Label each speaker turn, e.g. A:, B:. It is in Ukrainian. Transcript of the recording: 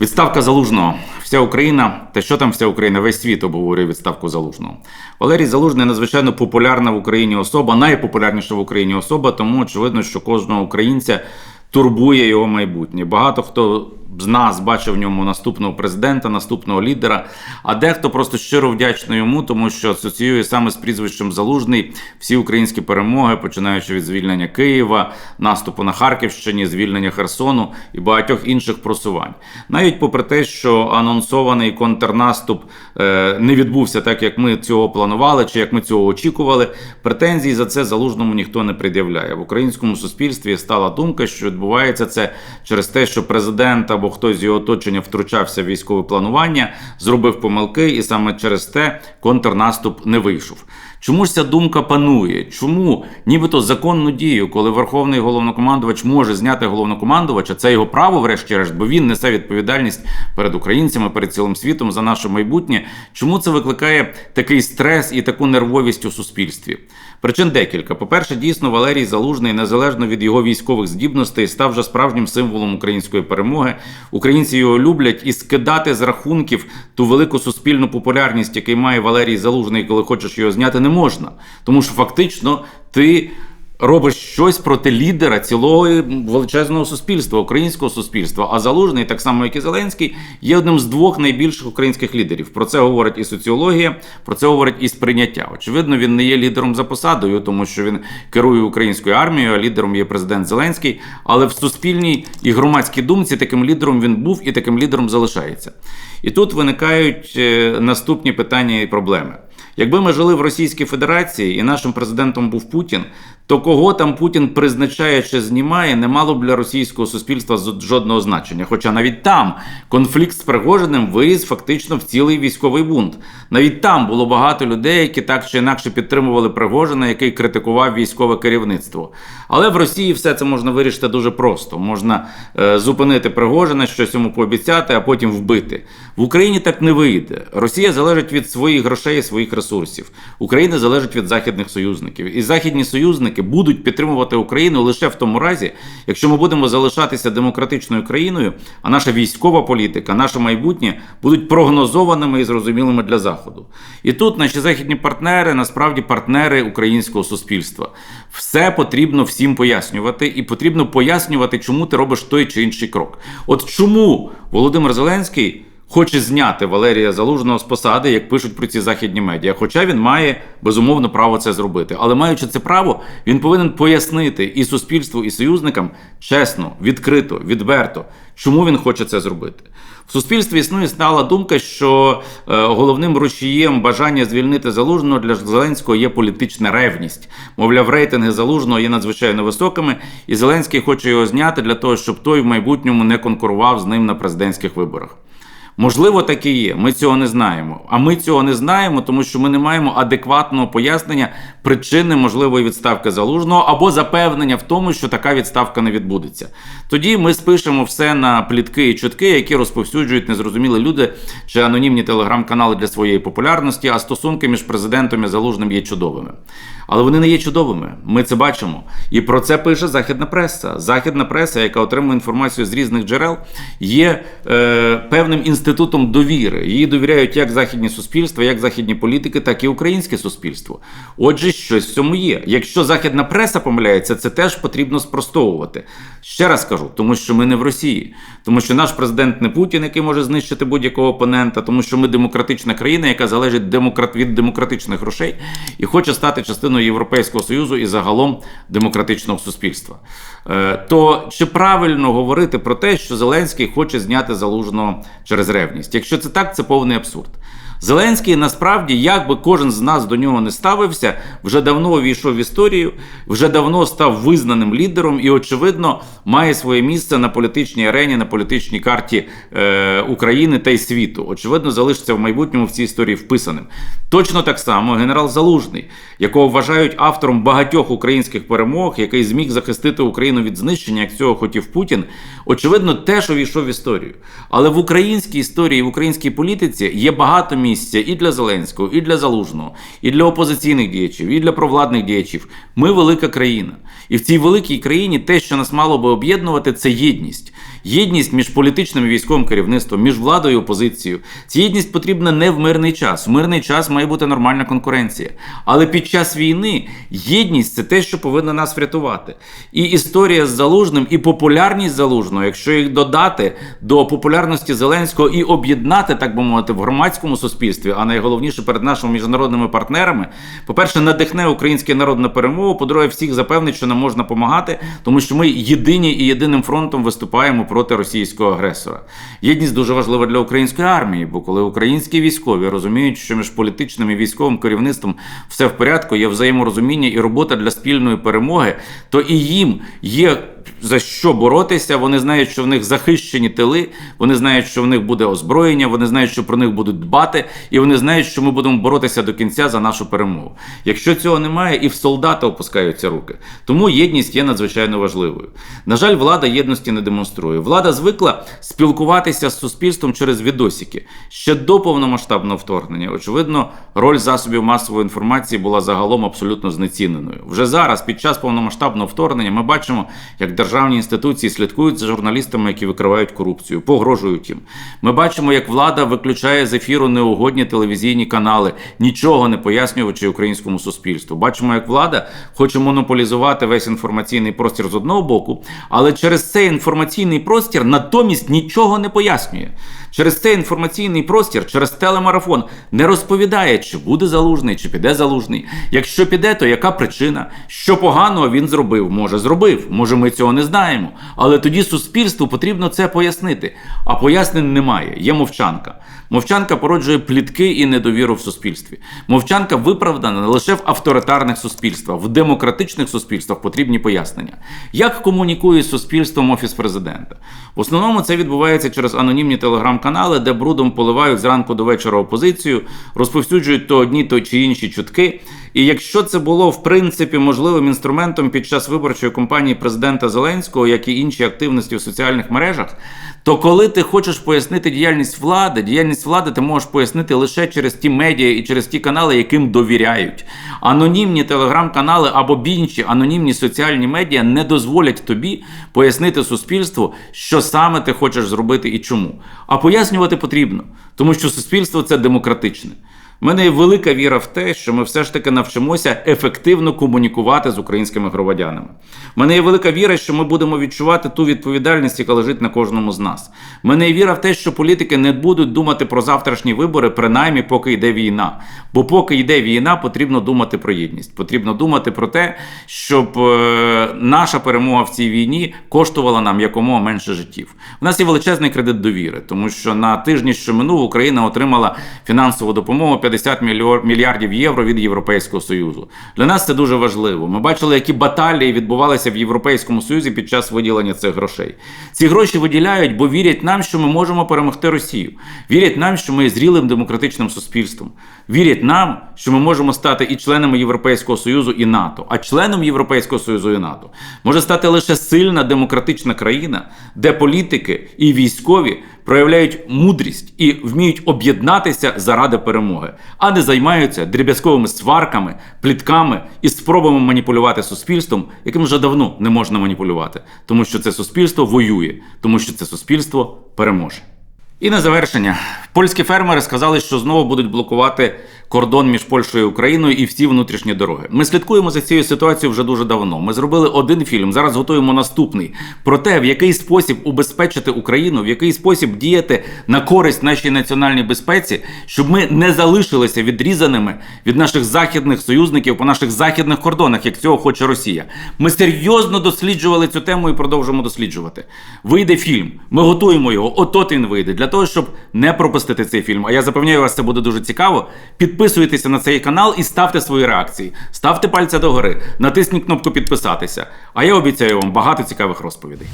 A: Відставка залужного. Вся Україна, та що там вся Україна, весь світ обговорює відставку залужного. Валерій Залужний надзвичайно популярна в Україні особа, найпопулярніша в Україні особа, тому очевидно, що кожного українця турбує його майбутнє. Багато хто з нас бачив в ньому наступного президента, наступного лідера. А дехто просто щиро вдячний йому, тому що асоціює саме з прізвищем Залужний всі українські перемоги, починаючи від звільнення Києва, наступу на Харківщині, звільнення Херсону і багатьох інших просувань. Навіть попри те, що анонсований контрнаступ е, не відбувся так, як ми цього планували, чи як ми цього очікували. Претензій за це залужному ніхто не пред'являє. В українському суспільстві стала думка, що відбувається це через те, що президент або хтось з його оточення втручався в військове планування, зробив помилки, і саме через те контрнаступ не вийшов. Чому ж ця думка панує? Чому нібито законну дію, коли верховний головнокомандувач може зняти головнокомандувача, це його право, врешті-решт, бо він несе відповідальність перед українцями, перед цілим світом за наше майбутнє. Чому це викликає такий стрес і таку нервовість у суспільстві? Причин декілька. По-перше, дійсно, Валерій Залужний, незалежно від його військових здібностей, став вже справжнім символом української перемоги. Українці його люблять і скидати з рахунків ту велику суспільну популярність, яку має Валерій Залужний, коли хочеш його зняти, не можна. Тому що фактично ти. Робиш щось проти лідера цілого величезного суспільства, українського суспільства. А залужний, так само як і Зеленський, є одним з двох найбільших українських лідерів. Про це говорить і соціологія, про це говорить і сприйняття. Очевидно, він не є лідером за посадою, тому що він керує українською армією. а Лідером є президент Зеленський. Але в суспільній і громадській думці таким лідером він був і таким лідером залишається. І тут виникають е, наступні питання і проблеми. Якби ми жили в Російській Федерації і нашим президентом був Путін, то кого там Путін призначає чи знімає, не мало б для російського суспільства жодного значення. Хоча навіть там конфлікт з Пригожиним виріс фактично в цілий військовий бунт. Навіть там було багато людей, які так чи інакше підтримували Пригожина, який критикував військове керівництво. Але в Росії все це можна вирішити дуже просто: можна е, зупинити Пригожина, щось йому пообіцяти, а потім вбити. В Україні так не вийде. Росія залежить від своїх грошей і своїх ресурсів. Україна залежить від західних союзників. І західні союзники будуть підтримувати Україну лише в тому разі, якщо ми будемо залишатися демократичною країною, а наша військова політика, наше майбутнє будуть прогнозованими і зрозумілими для заходу. І тут наші західні партнери насправді партнери українського суспільства. Все потрібно всім пояснювати, і потрібно пояснювати, чому ти робиш той чи інший крок. От чому Володимир Зеленський хоче зняти Валерія Залужного з посади, як пишуть про ці західні медіа. Хоча він має безумовно право це зробити. Але маючи це право, він повинен пояснити і суспільству, і союзникам чесно, відкрито, відверто, чому він хоче це зробити. В суспільстві існує стала думка, що е, головним рушієм бажання звільнити залужного для Зеленського є політична ревність. Мовляв, рейтинги залужного є надзвичайно високими, і Зеленський хоче його зняти для того, щоб той в майбутньому не конкурував з ним на президентських виборах. Можливо, так і є. Ми цього не знаємо. А ми цього не знаємо, тому що ми не маємо адекватного пояснення причини можливої відставки залужного або запевнення в тому, що така відставка не відбудеться. Тоді ми спишемо все на плітки і чутки, які розповсюджують незрозумілі люди чи анонімні телеграм-канали для своєї популярності, а стосунки між президентом і залужним є чудовими. Але вони не є чудовими. Ми це бачимо. І про це пише західна преса. Західна преса, яка отримує інформацію з різних джерел, є е, певним інститутом довіри. Її довіряють як західні суспільства, як західні політики, так і українське суспільство. Отже, щось в цьому є. Якщо західна преса помиляється, це теж потрібно спростовувати. Ще раз кажу, тому що ми не в Росії, тому що наш президент не Путін, який може знищити будь-якого опонента, тому що ми демократична країна, яка залежить від демократичних грошей і хоче стати частиною частиною Європейського союзу і загалом демократичного суспільства. Е, то чи правильно говорити про те, що Зеленський хоче зняти залужного через ревність? Якщо це так, це повний абсурд. Зеленський насправді, як би кожен з нас до нього не ставився, вже давно увійшов в історію, вже давно став визнаним лідером і, очевидно, має своє місце на політичній арені, на політичній карті е, України та й світу. Очевидно, залишиться в майбутньому в цій історії вписаним. Точно так само генерал Залужний, якого вважають автором багатьох українських перемог, який зміг захистити Україну від знищення, як цього хотів Путін. Очевидно, теж увійшов в історію. Але в українській історії, в українській політиці є багато місця і для Зеленського, і для Залужного, і для опозиційних діячів, і для провладних діячів. Ми велика країна. І в цій великій країні те, що нас мало би об'єднувати, це єдність. єдність між політичним і військовим керівництвом, між владою і опозицією. Ця єдність потрібна не в мирний час. В мирний час має бути нормальна конкуренція. Але під час війни єдність це те, що повинно нас врятувати. І історія з залужним, і популярність залужного, якщо їх додати до популярності Зеленського і об'єднати, так би мовити, в громадському суспільстві, а найголовніше перед нашими міжнародними партнерами, по-перше, надихне український народ на перемогу. По-друге, всіх запевнить, що нам можна допомагати, тому що ми єдині і єдиним фронтом виступаємо проти російського агресора. Єдність дуже важлива для української армії, бо коли українські військові розуміють, що між політичним і військовим керівництвом все в порядку, є взаєморозуміння і робота для спільної перемоги, то і їм є за що боротися. Вони знають, що в них захищені тили, вони знають, що в них буде озброєння, вони знають, що про них будуть дбати, і вони знають, що ми будемо боротися до кінця за нашу перемогу. Якщо цього немає, і в солдата опускаються руки. Тому єдність є надзвичайно важливою. На жаль, влада єдності не демонструє. Влада звикла спілкуватися з суспільством через відосики ще до повномасштабного вторгнення. Очевидно, роль засобів масової інформації була загалом абсолютно знеціненою. Вже зараз, під час повномасштабного вторгнення, ми бачимо, як державні інституції слідкують за журналістами, які викривають корупцію, погрожують їм. Ми бачимо, як влада виключає з ефіру неугодні телевізійні канали, нічого не пояснюючи українському суспільству. Бачимо, як влада хоче монополізувати весь інформаційний простір з одного боку, але через цей інформаційний простір натомість нічого не пояснює. Через цей інформаційний простір, через телемарафон не розповідає, чи буде залужний, чи піде залужний. Якщо піде, то яка причина? Що поганого він зробив? Може, зробив, може, ми цього не знаємо. Але тоді суспільству потрібно це пояснити. А пояснень немає. Є мовчанка. Мовчанка породжує плітки і недовіру в суспільстві. Мовчанка виправдана лише в авторитарних суспільствах, в демократичних суспільствах потрібні пояснення. Як комунікує з суспільством офіс президента? В основному це відбувається через анонімні телеграм-канали, де брудом поливають зранку до вечора опозицію, розповсюджують то одні, то чи інші чутки. І якщо це було в принципі можливим інструментом під час виборчої кампанії президента Зеленського, як і інші активності в соціальних мережах, то коли ти хочеш пояснити діяльність влади, діяльність влади ти можеш пояснити лише через ті медіа і через ті канали, яким довіряють. Анонімні телеграм-канали або інші анонімні соціальні медіа не дозволять тобі пояснити суспільству, що саме ти хочеш зробити і чому. А пояснювати потрібно, тому що суспільство це демократичне. Мене є велика віра в те, що ми все ж таки навчимося ефективно комунікувати з українськими громадянами. Мене є велика віра, що ми будемо відчувати ту відповідальність, яка лежить на кожному з нас. Мене є віра в те, що політики не будуть думати про завтрашні вибори, принаймні поки йде війна. Бо поки йде війна, потрібно думати про єдність. Потрібно думати про те, щоб е, наша перемога в цій війні коштувала нам якомога менше життів. У нас є величезний кредит довіри, тому що на тижні, що минув, Україна отримала фінансову допомогу. 50 мільярдів євро від Європейського Союзу. Для нас це дуже важливо. Ми бачили, які баталії відбувалися в Європейському Союзі під час виділення цих грошей. Ці гроші виділяють, бо вірять нам, що ми можемо перемогти Росію. Вірять нам, що ми є зрілим демократичним суспільством. Вірять нам, що ми можемо стати і членами Європейського Союзу і НАТО. А членом Європейського Союзу і НАТО може стати лише сильна демократична країна, де політики і військові проявляють мудрість і вміють об'єднатися заради перемоги, а не займаються дріб'язковими сварками, плітками і спробами маніпулювати суспільством, яким вже давно не можна маніпулювати, тому що це суспільство воює, тому що це суспільство переможе. І на завершення, польські фермери сказали, що знову будуть блокувати кордон між Польщею і Україною і всі внутрішні дороги. Ми слідкуємо за цією ситуацією вже дуже давно. Ми зробили один фільм. Зараз готуємо наступний про те, в який спосіб убезпечити Україну, в який спосіб діяти на користь нашій національній безпеці, щоб ми не залишилися відрізаними від наших західних союзників по наших західних кордонах, як цього хоче Росія. Ми серйозно досліджували цю тему і продовжуємо досліджувати. Вийде фільм. Ми готуємо його. Отот він вийде для того, щоб не пропустити цей фільм. А я запевняю вас, це буде дуже цікаво. Підписуйтеся на цей канал і ставте свої реакції. Ставте пальця догори, натисніть кнопку підписатися. А я обіцяю вам багато цікавих розповідей.